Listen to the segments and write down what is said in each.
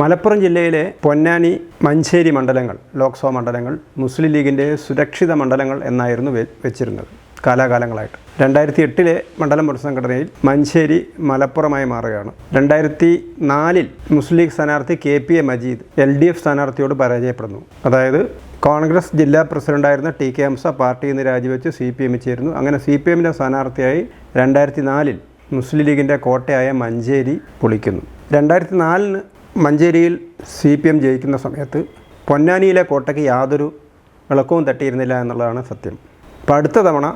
മലപ്പുറം ജില്ലയിലെ പൊന്നാനി മഞ്ചേരി മണ്ഡലങ്ങൾ ലോക്സഭാ മണ്ഡലങ്ങൾ മുസ്ലിം ലീഗിന്റെ സുരക്ഷിത മണ്ഡലങ്ങൾ എന്നായിരുന്നു വെച്ചിരുന്നത് കാലാകാലങ്ങളായിട്ട്. രണ്ടായിരത്തി എട്ടിലെ മണ്ഡലം പുനഃസംഘടനയിൽ മഞ്ചേരി മലപ്പുറമായി മാറുകയാണ്. രണ്ടായിരത്തി നാലിൽ മുസ്ലിം ലീഗ് സ്ഥാനാർത്ഥി K P A Majeed L D F സ്ഥാനാർത്ഥിയോട് പരാജയപ്പെടുന്നു. അതായത് കോൺഗ്രസ് ജില്ലാ പ്രസിഡന്റായിരുന്ന ടി കെ ഹംസ പാർട്ടിയിൽ നിന്ന് രാജിവെച്ച് സി പി എമ്മിൽ ചേരുന്നു. അങ്ങനെ സി പി എമ്മിന്റെ സ്ഥാനാർത്ഥിയായി രണ്ടായിരത്തി നാലിൽ മുസ്ലിം ലീഗിന്റെ കോട്ടയായ മഞ്ചേരി പൊളിക്കുന്നു. രണ്ടായിരത്തി നാലിന് മഞ്ചേരിയിൽ സി പി എം ജയിക്കുന്ന സമയത്ത് പൊന്നാനിയിലെ കോട്ടയ്ക്ക് യാതൊരു വിളക്കവും തട്ടിയിരുന്നില്ല എന്നുള്ളതാണ് സത്യം. അപ്പോൾ അടുത്ത തവണ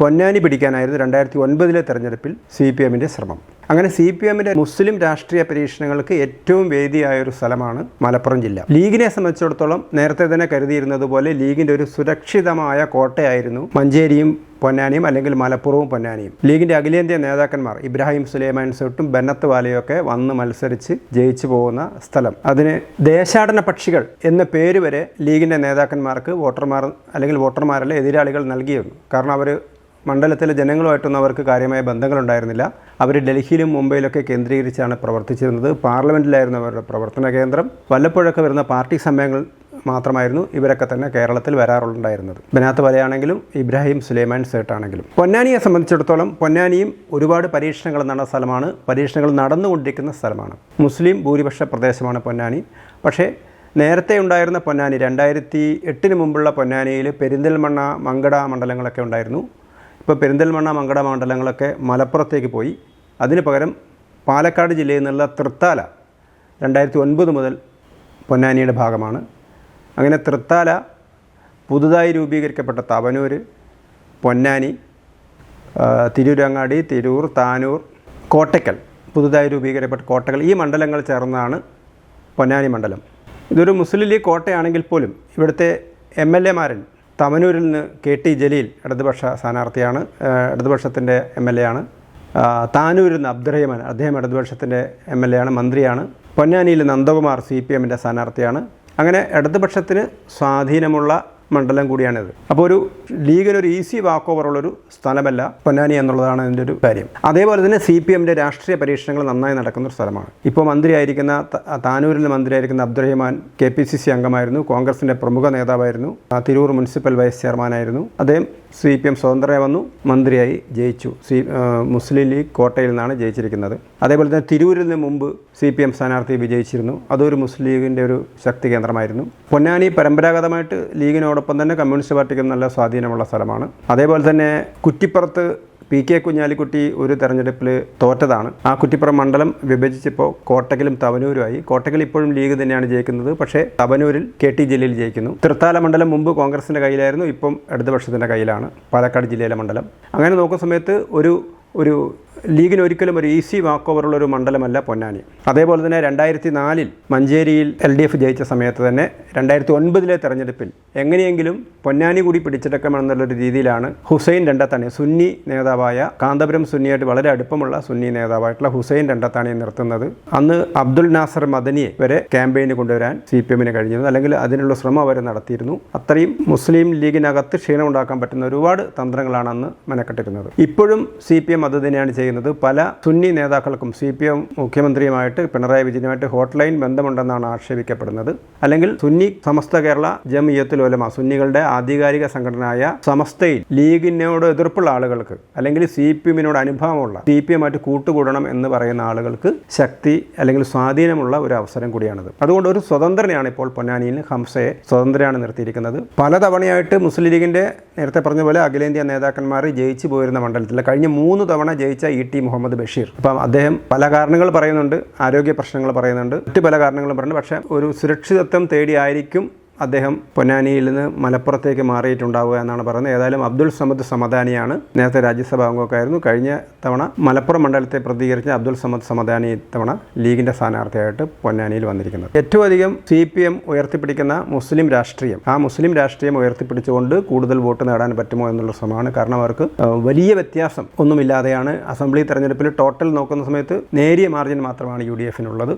പൊന്നാനി പിടിക്കാനായിരുന്നു രണ്ടായിരത്തി ഒൻപതിലെ തെരഞ്ഞെടുപ്പിൽ സി പി എമ്മിന്റെ ശ്രമം. അങ്ങനെ സി പി എമ്മിന്റെ മുസ്ലിം രാഷ്ട്രീയ പരീക്ഷണങ്ങൾക്ക് ഏറ്റവും വേദിയായ ഒരു സ്ഥലമാണ് മലപ്പുറം ജില്ല. ലീഗിനെ സംബന്ധിച്ചിടത്തോളം നേരത്തെ തന്നെ കരുതിയിരുന്നത് പോലെ ലീഗിന്റെ ഒരു സുരക്ഷിതമായ കോട്ടയായിരുന്നു മഞ്ചേരിയും പൊന്നാനിയും അല്ലെങ്കിൽ മലപ്പുറവും പൊന്നാനിയും. ലീഗിന്റെ അഖിലേന്ത്യാ നേതാക്കന്മാർ ഇബ്രാഹിം സുലൈമാൻ സൊട്ടും ബന്നത്ത് വാലയൊക്കെ വന്ന് മത്സരിച്ച് ജയിച്ചു പോകുന്ന സ്ഥലം. അതിന് ദേശാടന പക്ഷികൾ എന്ന പേര് വരെ ലീഗിന്റെ നേതാക്കന്മാർക്ക് വോട്ടർമാർ അല്ലെങ്കിൽ വോട്ടർമാരല്ല എതിരാളികൾ നൽകിയിരുന്നു. കാരണം അവർ മണ്ഡലത്തിലെ ജനങ്ങളുമായിട്ടൊന്നും അവർക്ക് കാര്യമായ ബന്ധങ്ങളുണ്ടായിരുന്നില്ല. അവർ ഡൽഹിയിലും മുംബൈയിലൊക്കെ കേന്ദ്രീകരിച്ചാണ് പ്രവർത്തിച്ചിരുന്നത്. പാർലമെന്റിലായിരുന്നു അവരുടെ പ്രവർത്തന കേന്ദ്രം. വല്ലപ്പോഴൊക്കെ വരുന്ന പാർട്ടി സമയങ്ങൾ മാത്രമായിരുന്നു ഇവരൊക്കെ തന്നെ കേരളത്തിൽ വരാറുണ്ടായിരുന്നത്. ബനാത്ത് വലയാണെങ്കിലും ഇബ്രാഹിം സുലൈമാൻ സേട്ടാണെങ്കിലും. പൊന്നാനിയെ സംബന്ധിച്ചിടത്തോളം പൊന്നാനിയും ഒരുപാട് പരീക്ഷണങ്ങൾ നടന്ന സ്ഥലമാണ്. പരീക്ഷണങ്ങൾ നടന്നുകൊണ്ടിരിക്കുന്ന സ്ഥലമാണ്. മുസ്ലിം ഭൂരിപക്ഷ പ്രദേശമാണ് പൊന്നാനി. പക്ഷേ നേരത്തെ ഉണ്ടായിരുന്ന പൊന്നാനി രണ്ടായിരത്തി എട്ടിന് മുമ്പുള്ള പൊന്നാനിയിൽ പെരിന്തൽമണ്ണ മങ്കട മണ്ഡലങ്ങളൊക്കെ ഉണ്ടായിരുന്നു. ഇപ്പോൾ പെരിന്തൽമണ്ണ മങ്കട മണ്ഡലങ്ങളൊക്കെ മലപ്പുറത്തേക്ക് പോയി. അതിന് പകരം പാലക്കാട് ജില്ലയിൽ നിന്നുള്ള തൃത്താല രണ്ടായിരത്തി ഒൻപത് മുതൽ പൊന്നാനിയുടെ ഭാഗമാണ്. അങ്ങനെ തൃത്താല പുതുതായി രൂപീകരിക്കപ്പെട്ട തവനൂർ പൊന്നാനി തിരൂരങ്ങാടി തിരൂർ താനൂർ കോട്ടയ്ക്കൽ പുതുതായി രൂപീകരിക്കപ്പെട്ട കോട്ടകൾ ഈ മണ്ഡലങ്ങൾ ചേർന്നതാണ് പൊന്നാനി മണ്ഡലം. ഇതൊരു മുസ്ലിം ലീഗ് കോട്ടയാണെങ്കിൽ പോലും ഇവിടുത്തെ എം എൽ എമാരൻ തമനൂരിൽ നിന്ന് കെ ടി ജലീൽ ഇടതുപക്ഷ സ്ഥാനാർത്ഥിയാണ് ഇടതുപക്ഷത്തിന്റെ എം എൽ എ ആണ്. താനൂരിൽ നിന്ന് അബ്ദുറഹിമാൻ അദ്ദേഹം ഇടതുപക്ഷത്തിന്റെ എം എൽ എ ആണ് മന്ത്രിയാണ്. പൊന്നാനിയിൽ നന്ദകുമാർ സി പി എമ്മിന്റെ സ്ഥാനാർത്ഥിയാണ്. അങ്ങനെ ഇടതുപക്ഷത്തിന് സ്വാധീനമുള്ള മണ്ഡലം കൂടിയാണിത്. അപ്പോൾ ഒരു ലീഗിനൊരു ഈസി വാക്ക് ഓവറുള്ളൊരു സ്ഥലമല്ല പൊന്നാനി എന്നുള്ളതാണ് അതിന്റെ ഒരു കാര്യം. അതേപോലെ തന്നെ സി പി എമ്മിന്റെ രാഷ്ട്രീയ പരീക്ഷണങ്ങൾ നന്നായി നടക്കുന്ന ഒരു സ്ഥലമാണ്. ഇപ്പോൾ മന്ത്രിയായിരിക്കുന്ന താനൂരിൽ മന്ത്രിയായിരിക്കുന്ന Abdurahiman K P C C അംഗമായിരുന്നു. കോൺഗ്രസിന്റെ പ്രമുഖ നേതാവായിരുന്നു. തിരൂർ മുനിസിപ്പൽ വൈസ് ചെയർമാനായിരുന്നു. അദ്ദേഹം സി പി എം സ്വതന്ത്രമായി വന്നു മന്ത്രിയായി ജയിച്ചു. സി മുസ്ലിം ലീഗ് കോട്ടയിൽ നിന്നാണ് ജയിച്ചിരിക്കുന്നത്. അതേപോലെ തന്നെ തിരൂരിൽ നിന്ന് മുമ്പ് സി പി എം സ്ഥാനാർത്ഥി വിജയിച്ചിരുന്നു. അതൊരു മുസ്ലിം ലീഗിന്റെ ഒരു ശക്തി കേന്ദ്രമായിരുന്നു. പൊന്നാനി പരമ്പരാഗതമായിട്ട് ലീഗിനോടൊപ്പം തന്നെ കമ്മ്യൂണിസ്റ്റ് പാർട്ടിക്ക് നല്ല സ്വാധീനമുള്ള സ്ഥലമാണ്. അതേപോലെ തന്നെ കുറ്റിപ്പുറത്ത് പി കെ കുഞ്ഞാലിക്കുട്ടി ഒരു തെരഞ്ഞെടുപ്പിൽ തോറ്റതാണ്. ആ കുറ്റിപ്പുറം മണ്ഡലം വിഭജിച്ചപ്പോൾ കോട്ടക്കലും തവനൂരുമായി. കോട്ടക്കൽ ഇപ്പോഴും ലീഗ് തന്നെയാണ് ജയിക്കുന്നത്. പക്ഷേ തവനൂരിൽ കെ ടി ജലീൽ ജയിക്കുന്നു. തൃത്താല മണ്ഡലം മുമ്പ് കോൺഗ്രസിന്റെ കയ്യിലായിരുന്നു ഇപ്പം ഇടതുപക്ഷത്തിന്റെ കയ്യിലാണ്. പാലക്കാട് ജില്ലയിലെ മണ്ഡലം. അങ്ങനെ നോക്കുന്ന സമയത്ത് ഒരു ഒരു ലീഗിന് ഒരിക്കലും ഒരു ഈസി വാക്ക് ഓവറുള്ള ഒരു മണ്ഡലമല്ല പൊന്നാനി. അതേപോലെ തന്നെ രണ്ടായിരത്തി നാലിൽ മഞ്ചേരിയിൽ എൽ ഡി എഫ് ജയിച്ച സമയത്ത് തന്നെ രണ്ടായിരത്തി ഒൻപതിലെ തെരഞ്ഞെടുപ്പിൽ എങ്ങനെയെങ്കിലും പൊന്നാനി കൂടി പിടിച്ചെടുക്കണമെന്നുള്ളൊരു രീതിയിലാണ് ഹുസൈൻ രണ്ടത്താണി സുന്നി നേതാവായ കാന്തപുരം സുന്നിയായിട്ട് വളരെ അടുപ്പമുള്ള സുന്നി നേതാവായിട്ടുള്ള ഹുസൈൻ രണ്ടത്താണിയെ നിർത്തുന്നത്. അന്ന് അബ്ദുൽ നാസർ മദനിയെ വരെ ക്യാമ്പയിന് കൊണ്ടുവരാൻ സി പി എമ്മിന് കഴിഞ്ഞിരുന്നു. അല്ലെങ്കിൽ അതിനുള്ള ശ്രമം അവർ നടത്തിയിരുന്നു. അത്രയും മുസ്ലിം ലീഗിനകത്ത് ക്ഷീണമുണ്ടാക്കാൻ പറ്റുന്ന ഒരുപാട് തന്ത്രങ്ങളാണ് അന്ന് മെനക്കെട്ടിരുന്നത്. ഇപ്പോഴും സി പി എം അത് തന്നെയാണ് ചെയ്യുന്നത് പല സുന്നി നേതാക്കൾക്കും സി പി എം മുഖ്യമന്ത്രിയുമായിട്ട് പിണറായി വിജയനുമായിട്ട് ഹോട്ട്ലൈൻ ബന്ധമുണ്ടെന്നാണ് ആക്ഷേപിക്കപ്പെടുന്നത്. അല്ലെങ്കിൽ സുന്നി സമസ്ത കേരള ജമിയത്തുൽ ഒലമ സുന്നികളുടെ ആധികാരിക സംഘടനയായ സമസ്തയിൽ ലീഗിനോട് എതിർപ്പുള്ള ആളുകൾക്ക് അല്ലെങ്കിൽ സി പി എമ്മിനോട് അനുഭവമുള്ള സി പി എമ്മായിട്ട് കൂട്ടുകൂടണം എന്ന് പറയുന്ന ആളുകൾക്ക് ശക്തി അല്ലെങ്കിൽ സ്വാധീനമുള്ള ഒരു അവസരം കൂടിയാണിത്. അതുകൊണ്ട് ഒരു സ്വതന്ത്രനെയാണ് ഇപ്പോൾ പൊന്നാനിയിൽ ഹംസയെ സ്വതന്ത്രയാണ് നിർത്തിയിരിക്കുന്നത്. പലതവണയായിട്ട് മുസ്ലിം ലീഗിന്റെ നേരത്തെ പറഞ്ഞ പോലെ അഖിലേന്ത്യാ നേതാക്കന്മാർ ജയിച്ചു പോയിരുന്ന മണ്ഡലത്തിൽ കഴിഞ്ഞ മൂന്ന് തവണ ജയിച്ച ഇ ടി മുഹമ്മദ് ബഷീർ. അപ്പം അദ്ദേഹം പല കാരണങ്ങൾ പറയുന്നുണ്ട് ആരോഗ്യ പ്രശ്നങ്ങൾ പറയുന്നുണ്ട് മറ്റ് പല കാരണങ്ങളും പറയുന്നുണ്ട്. പക്ഷേ ഒരു സുരക്ഷിതത്വം തേടിയായിരിക്കും അദ്ദേഹം പൊന്നാനിയിൽ നിന്ന് മലപ്പുറത്തേക്ക് മാറിയിട്ടുണ്ടാവുക എന്നാണ് പറയുന്നത്. ഏതായാലും അബ്ദുൾ സമദ് സമദാനിയാണ്. നേരത്തെ രാജ്യസഭാ അംഗമൊക്കെ ആയിരുന്നു കഴിഞ്ഞ തവണ മലപ്പുറം മണ്ഡലത്തെ പ്രതികരിച്ച അബ്ദുൾ സമദ് സമദാനി തവണ ലീഗിന്റെ സ്ഥാനാർത്ഥിയായിട്ട് പൊന്നാനിയിൽ വന്നിരിക്കുന്നത്. ഏറ്റവും അധികം സി പി എം ഉയർത്തിപ്പിടിക്കുന്ന മുസ്ലിം രാഷ്ട്രീയം. ആ മുസ്ലിം രാഷ്ട്രീയം ഉയർത്തിപ്പിടിച്ചുകൊണ്ട് കൂടുതൽ വോട്ട് നേടാൻ പറ്റുമോ എന്നുള്ള ശ്രമമാണ്. കാരണം അവർക്ക് വലിയ വ്യത്യാസം ഒന്നുമില്ലാതെയാണ് അസംബ്ലി തെരഞ്ഞെടുപ്പിൽ ടോട്ടൽ നോക്കുന്ന സമയത്ത് നേരിയ മാർജിൻ മാത്രമാണ് യു ഡി എഫിനുള്ളത്.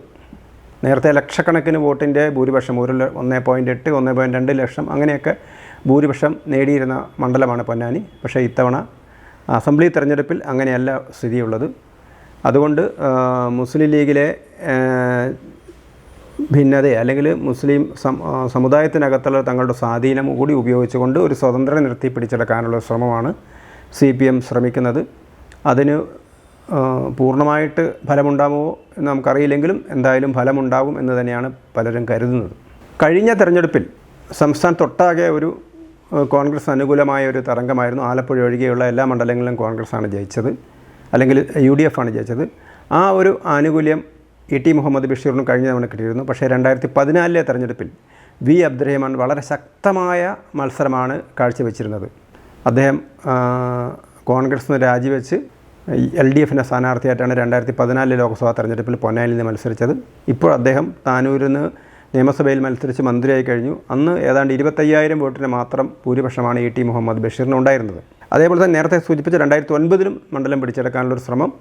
നേരത്തെ ലക്ഷക്കണക്കിന് വോട്ടിന്റെ ഭൂരിപക്ഷം ഒരു ഒന്നേ പോയിന്റ് എട്ട് ഒന്നേ പോയിന്റ് രണ്ട് ലക്ഷം അങ്ങനെയൊക്കെ ഭൂരിപക്ഷം നേടിയിരുന്ന മണ്ഡലമാണ് പൊന്നാനി. പക്ഷേ ഇത്തവണ അസംബ്ലി തെരഞ്ഞെടുപ്പിൽ അങ്ങനെയല്ല സ്ഥിതിയുള്ളത്. അതുകൊണ്ട് മുസ്ലിം ലീഗിലെ ഭിന്നതയെ അല്ലെങ്കിൽ മുസ്ലിം സമുദായത്തിനകത്തുള്ള തങ്ങളുടെ സ്വാധീനം കൂടി ഉപയോഗിച്ചുകൊണ്ട് ഒരു സ്വതന്ത്രം നിർത്തി പിടിച്ചെടുക്കാനുള്ള ശ്രമമാണ് സി പി എം ശ്രമിക്കുന്നത്. അതിന് പൂർണമായിട്ട് ഫലമുണ്ടാകുമോ എന്ന് നമുക്കറിയില്ലെങ്കിലും എന്തായാലും ഫലമുണ്ടാകും എന്ന് തന്നെയാണ് പലരും കരുതുന്നത്. കഴിഞ്ഞ തെരഞ്ഞെടുപ്പിൽ സംസ്ഥാനത്തൊട്ടാകെ ഒരു കോൺഗ്രസ് അനുകൂലമായ ഒരു തരംഗമായിരുന്നു. ആലപ്പുഴ ഒഴികെയുള്ള എല്ലാ മണ്ഡലങ്ങളിലും കോൺഗ്രസ്സാണ് ജയിച്ചത്. അല്ലെങ്കിൽ യു ഡി എഫ് ആണ് ജയിച്ചത്. ആ ഒരു ആനുകൂല്യം ഇ ടി മുഹമ്മദ് ബഷീറിനും കഴിഞ്ഞ തവണ കിട്ടിയിരുന്നു. പക്ഷേ രണ്ടായിരത്തി പതിനാലിലെ തെരഞ്ഞെടുപ്പിൽ വി അബ്ദുറഹിമാൻ വളരെ ശക്തമായ മത്സരമാണ് കാഴ്ചവെച്ചിരുന്നത്. അദ്ദേഹം കോൺഗ്രസ് നിന്ന് രാജിവെച്ച് എൽ ഡി എഫിന്റെ സ്ഥാനാർത്ഥിയായിട്ടാണ് രണ്ടായിരത്തി പതിനാലിലെ ലോക്സഭാ തെരഞ്ഞെടുപ്പിൽ പൊന്നാനിൽ നിന്ന് മത്സരിച്ചത്. ഇപ്പോൾ അദ്ദേഹം താനൂരിൽ നിന്ന് നിയമസഭയിൽ മത്സരിച്ച് മന്ത്രിയായി കഴിഞ്ഞു. അന്ന് ഏതാണ്ട് ഇരുപത്തയ്യായിരം വോട്ടിന് മാത്രം ഭൂരിപക്ഷമാണ് ഇ ടി മുഹമ്മദ് ബഷീറിന് ഉണ്ടായിരുന്നത് അതേപോലെ തന്നെ നേരത്തെ സൂചിപ്പിച്ച രണ്ടായിരത്തി ഒൻപതിലും മണ്ഡലം പിടിച്ചെടുക്കാനുള്ളൊരു ശ്രമം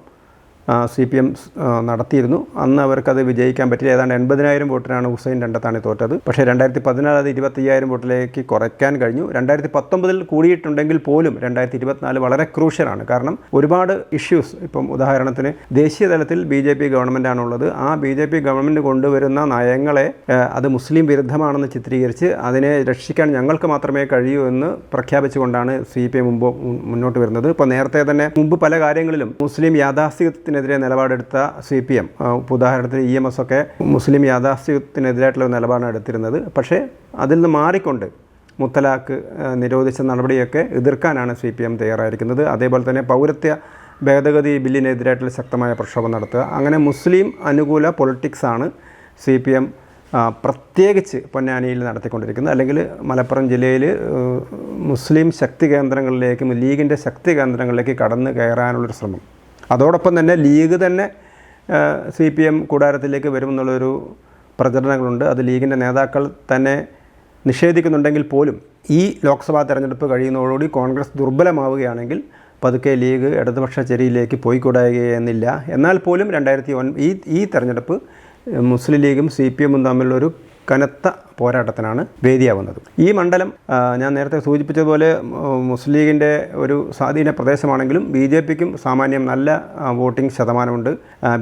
സി പി എം നടത്തിയിരുന്നു. അന്ന് അവർക്കത് വിജയിക്കാൻ പറ്റില്ല. ഏതാണ്ട് എൺപതിനായിരം വോട്ടിനാണ് ഹുസൈൻ രണ്ടത്താണി തോറ്റത്. പക്ഷേ രണ്ടായിരത്തി പതിനാല് അത് ഇരുപത്തയ്യായിരം വോട്ടിലേക്ക് കുറയ്ക്കാൻ കഴിഞ്ഞു. രണ്ടായിരത്തി പത്തൊമ്പതിൽ കൂടിയിട്ടുണ്ടെങ്കിൽ പോലും രണ്ടായിരത്തി ഇരുപത്തിനാല് വളരെ ക്രൂഷ്യലാണ് കാരണം ഒരുപാട് ഇഷ്യൂസ് ഇപ്പം ഉദാഹരണത്തിന് ദേശീയ തലത്തിൽ ബി ജെ പി ഗവൺമെന്റാണുള്ളത് ആ ബി ജെ പി ഗവൺമെന്റ് കൊണ്ടുവരുന്ന നയങ്ങളെ അത് മുസ്ലിം വിരുദ്ധമാണെന്ന് ചിത്രീകരിച്ച് അതിനെ രക്ഷിക്കാൻ ഞങ്ങൾക്ക് മാത്രമേ കഴിയൂ എന്ന് പ്രഖ്യാപിച്ചുകൊണ്ടാണ് സി പി എം മുമ്പ് മുന്നോട്ട് വരുന്നത്. ഇപ്പോൾ നേരത്തെ തന്നെ മുമ്പ് പല കാര്യങ്ങളിലും മുസ്ലിം യാഥാസ്ഥികത്തിനെതിരെ നിലപാടെടുത്ത സി പി എം ഉദാഹരണത്തിന് ഇ എം എസ് ഒക്കെ മുസ്ലിം യാഥാസ്ഥ്യത്തിനെതിരായിട്ടുള്ള നിലപാടാണ് എടുത്തിരുന്നത്. പക്ഷേ അതിൽ നിന്ന് മാറിക്കൊണ്ട് മുത്തലാഖ് നിരോധിച്ച നടപടിയൊക്കെ എതിർക്കാനാണ് സി പി എം തയ്യാറായിരിക്കുന്നത്. അതേപോലെ തന്നെ പൗരത്വ ഭേദഗതി ബില്ലിനെതിരായിട്ടുള്ള ശക്തമായ പ്രക്ഷോഭം നടത്തുക. അങ്ങനെ മുസ്ലിം അനുകൂല പൊളിറ്റിക്സാണ് സി പി എം പ്രത്യേകിച്ച് പൊന്നാനിയിൽ നടത്തിക്കൊണ്ടിരിക്കുന്നത്. അല്ലെങ്കിൽ മലപ്പുറം ജില്ലയിൽ മുസ്ലിം ശക്തി കേന്ദ്രങ്ങളിലേക്കും ലീഗിന്റെ ശക്തി കേന്ദ്രങ്ങളിലേക്ക് കടന്നു കയറാനുള്ളൊരു ശ്രമം. അതോടൊപ്പം തന്നെ ലീഗ് തന്നെ സി പി എം കൂടാരത്തിലേക്ക് വരുമെന്നുള്ളൊരു പ്രചരണങ്ങളുണ്ട്. അത് ലീഗിന്റെ നേതാക്കൾ തന്നെ നിഷേധിക്കുന്നുണ്ടെങ്കിൽ പോലും ഈ ലോക്സഭാ തെരഞ്ഞെടുപ്പ് കഴിയുന്നതോടുകൂടി കോൺഗ്രസ് ദുർബലമാവുകയാണെങ്കിൽ പതുക്കെ ലീഗ് ഇടതുപക്ഷ ചെരിയിലേക്ക് പോയിക്കൂടാകുകയെന്നില്ല എന്നാൽ പോലും രണ്ടായിരത്തി ഒൻ ഈ ഈ തെരഞ്ഞെടുപ്പ് മുസ്ലിം ലീഗും സി പി എമ്മും തമ്മിലുള്ളൊരു കനത്ത പോരാട്ടത്തിനാണ് വേദിയാവുന്നത്. ഈ മണ്ഡലം ഞാൻ നേരത്തെ സൂചിപ്പിച്ചതുപോലെ മുസ്ലിം ലീഗിന്റെ ഒരു സ്വാധീന പ്രദേശമാണെങ്കിലും ബി ജെ പിക്കും സാമാന്യം നല്ല വോട്ടിംഗ് ശതമാനമുണ്ട്.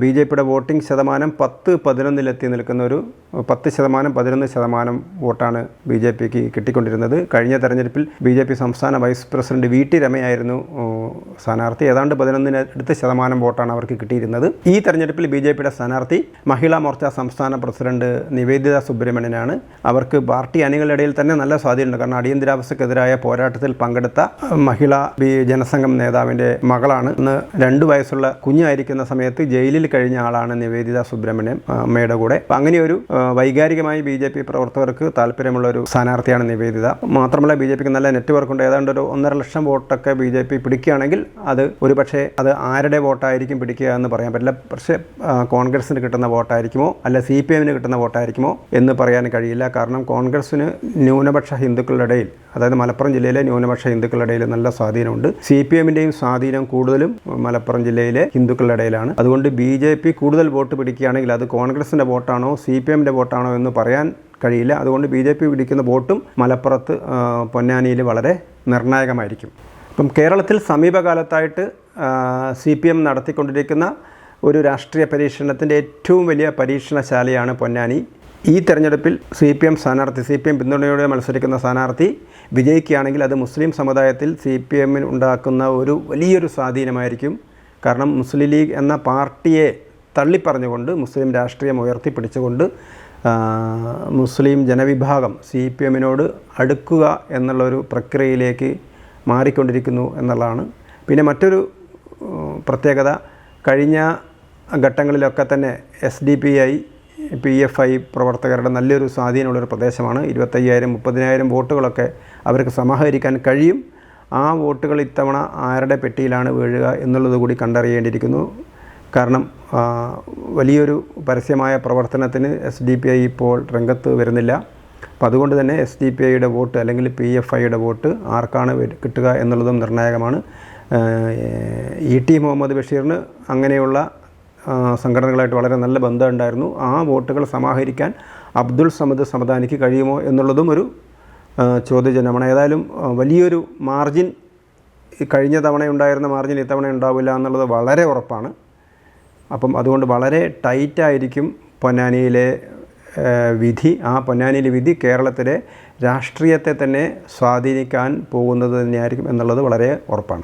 ബി ജെ പിയുടെ വോട്ടിംഗ് ശതമാനം പത്ത് പതിനൊന്നിലെത്തി നിൽക്കുന്ന ഒരു പത്ത് ശതമാനം പതിനൊന്ന് ശതമാനം വോട്ടാണ് ബി ജെ പിക്ക് കിട്ടിക്കൊണ്ടിരുന്നത്. കഴിഞ്ഞ തെരഞ്ഞെടുപ്പിൽ ബി ജെ പി സംസ്ഥാന വൈസ് പ്രസിഡന്റ് വി ടി രമയായിരുന്നു സ്ഥാനാർത്ഥി. ഏതാണ്ട് പതിനൊന്നിന് അടുത്ത ശതമാനം വോട്ടാണ് അവർക്ക് കിട്ടിയിരുന്നത്. ഈ തെരഞ്ഞെടുപ്പിൽ ബി ജെ പിയുടെ സ്ഥാനാർത്ഥി മഹിളാ മോർച്ച സംസ്ഥാന പ്രസിഡന്റ് നിവേദിത സുബ്രഹ്മണ്യനാണ്. അവർക്ക് പാർട്ടി അണികളുടെ ഇടയിൽ തന്നെ നല്ല സ്വാധീനമുണ്ട്. കാരണം അടിയന്തരാവസ്ഥക്കെതിരായ പോരാട്ടത്തിൽ പങ്കെടുത്ത മഹിളാ ജനസംഘം നേതാവിന്റെ മകളാണ്. ഇന്ന് രണ്ട് വയസ്സുള്ള കുഞ്ഞായിരിക്കുന്ന സമയത്ത് ജയിലിൽ കഴിഞ്ഞ ആളാണ് നിവേദിത സുബ്രഹ്മണ്യം അമ്മയുടെ കൂടെ. അപ്പം അങ്ങനെയൊരു ഒരു വൈകാരികമായി ബി ജെ പി പ്രവർത്തകർക്ക് താല്പര്യമുള്ള ഒരു സ്ഥാനാർത്ഥിയാണ് നിവേദിത. മാത്രമല്ല ബി ജെ പിക്ക് നല്ല നെറ്റ്വർക്ക് ഉണ്ട്. ഏതാണ്ട് ഒരു ഒന്നര ലക്ഷം വോട്ടൊക്കെ ബി ജെ പി പിടിക്കുകയാണെങ്കിൽ അത് ഒരുപക്ഷേ അത് ആരുടെ വോട്ടായിരിക്കും പിടിക്കുക എന്ന് പറയാൻ പറ്റില്ല. പക്ഷേ കോൺഗ്രസിന് കിട്ടുന്ന വോട്ടായിരിക്കുമോ? അല്ല സി പി എമ്മിന് കിട്ടുന്ന വോട്ടായിരിക്കുമോ? എന്ന് പറയാൻ കഴിയില്ല. കാരണം കോൺഗ്രസിന് ന്യൂനപക്ഷ ഹിന്ദുക്കളുടെ ഇടയിൽ അതായത് മലപ്പുറം ജില്ലയിലെ ന്യൂനപക്ഷ ഹിന്ദുക്കളുടെ ഇടയിൽ നല്ല സ്വാധീനമുണ്ട്. സി പി എമ്മിന്റെയും സ്വാധീനം കൂടുതലും മലപ്പുറം ജില്ലയിലെ ഹിന്ദുക്കളുടെ ഇടയിലാണ്. അതുകൊണ്ട് ബി ജെ പി കൂടുതൽ വോട്ട് പിടിക്കുകയാണെങ്കിൽ അത് കോൺഗ്രസിന്റെ വോട്ടാണോ സി പി എമ്മിന്റെ വോട്ടാണോ എന്ന് പറയാൻ കഴിയില്ല. അതുകൊണ്ട് ബി ജെ പി പിടിക്കുന്ന വോട്ടും മലപ്പുറത്ത് പൊന്നാനിയിൽ വളരെ നിർണായകമായിരിക്കും. ഇപ്പം കേരളത്തിൽ സമീപകാലത്തായിട്ട് സി പി എം നടത്തിക്കൊണ്ടിരിക്കുന്ന ഒരു രാഷ്ട്രീയ പരീക്ഷണത്തിന്റെ ഏറ്റവും വലിയ പരീക്ഷണശാലയാണ് പൊന്നാനി. ഈ തെരഞ്ഞെടുപ്പിൽ സി പി എം സ്ഥാനാർത്ഥി സി പി എം പിന്തുണയോടെ മത്സരിക്കുന്ന സ്ഥാനാർത്ഥി വിജയിക്കുകയാണെങ്കിൽ അത് മുസ്ലിം സമുദായത്തിൽ സി പി എമ്മിന് ഉണ്ടാക്കുന്ന ഒരു വലിയൊരു സ്വാധീനമായിരിക്കും. കാരണം മുസ്ലിം ലീഗ് എന്ന പാർട്ടിയെ തള്ളിപ്പറഞ്ഞുകൊണ്ട് മുസ്ലിം രാഷ്ട്രീയം ഉയർത്തിപ്പിടിച്ചുകൊണ്ട് മുസ്ലിം ജനവിഭാഗം സി പി എമ്മിനോട് അടുക്കുക എന്നുള്ളൊരു പ്രക്രിയയിലേക്ക് മാറിക്കൊണ്ടിരിക്കുന്നു എന്നുള്ളതാണ്. പിന്നെ മറ്റൊരു പ്രത്യേകത കഴിഞ്ഞ ഘട്ടങ്ങളിലൊക്കെ തന്നെ S D P I P F I പ്രവർത്തകരുടെ നല്ലൊരു സ്വാധീനമുള്ളൊരു പ്രദേശമാണ്. ഇരുപത്തയ്യായിരം മുപ്പതിനായിരം വോട്ടുകളൊക്കെ അവർക്ക് സമാഹരിക്കാൻ കഴിയും. ആ വോട്ടുകൾ ഇത്തവണ ആരുടെ പെട്ടിയിലാണ് വീഴുക എന്നുള്ളത് കൂടി കണ്ടറിയേണ്ടിയിരിക്കുന്നു. കാരണം വലിയൊരു പരസ്യമായ പ്രവർത്തനത്തിന് എസ് ഡി പി ഐ ഇപ്പോൾ രംഗത്ത് വരുന്നില്ല. അപ്പോൾ അതുകൊണ്ട് തന്നെ എസ് ഡി പി ഐയുടെ വോട്ട് അല്ലെങ്കിൽ പി എഫ് ഐയുടെ വോട്ട് ആർക്കാണ് കിട്ടുക എന്നുള്ളതും നിർണായകമാണ്. ഇ ടി മുഹമ്മദ് ബഷീറിന് അങ്ങനെയുള്ള സംഘടനകളായിട്ട് വളരെ നല്ല ബന്ധമുണ്ടായിരുന്നു. ആ വോട്ടുകൾ സമാഹരിക്കാൻ അബ്ദുൾ സമദ് സമദാനിക്ക് കഴിയുമോ എന്നുള്ളതും ഒരു ചോദ്യചിഹ്നമാണ്. ഏതായാലും വലിയൊരു മാർജിൻ കഴിഞ്ഞ തവണ ഉണ്ടായിരുന്ന മാർജിൻ ഇത്തവണ ഉണ്ടാവില്ല എന്നുള്ളത് വളരെ ഉറപ്പാണ്. അപ്പം അതുകൊണ്ട് വളരെ ടൈറ്റായിരിക്കും പൊന്നാനിയിലെ വിധി. ആ പൊന്നാനിയിലെ വിധി കേരളത്തിലെ രാഷ്ട്രീയത്തെ തന്നെ സ്വാധീനിക്കാൻ പോകുന്നത് തന്നെയായിരിക്കും എന്നുള്ളത് വളരെ ഉറപ്പാണ്.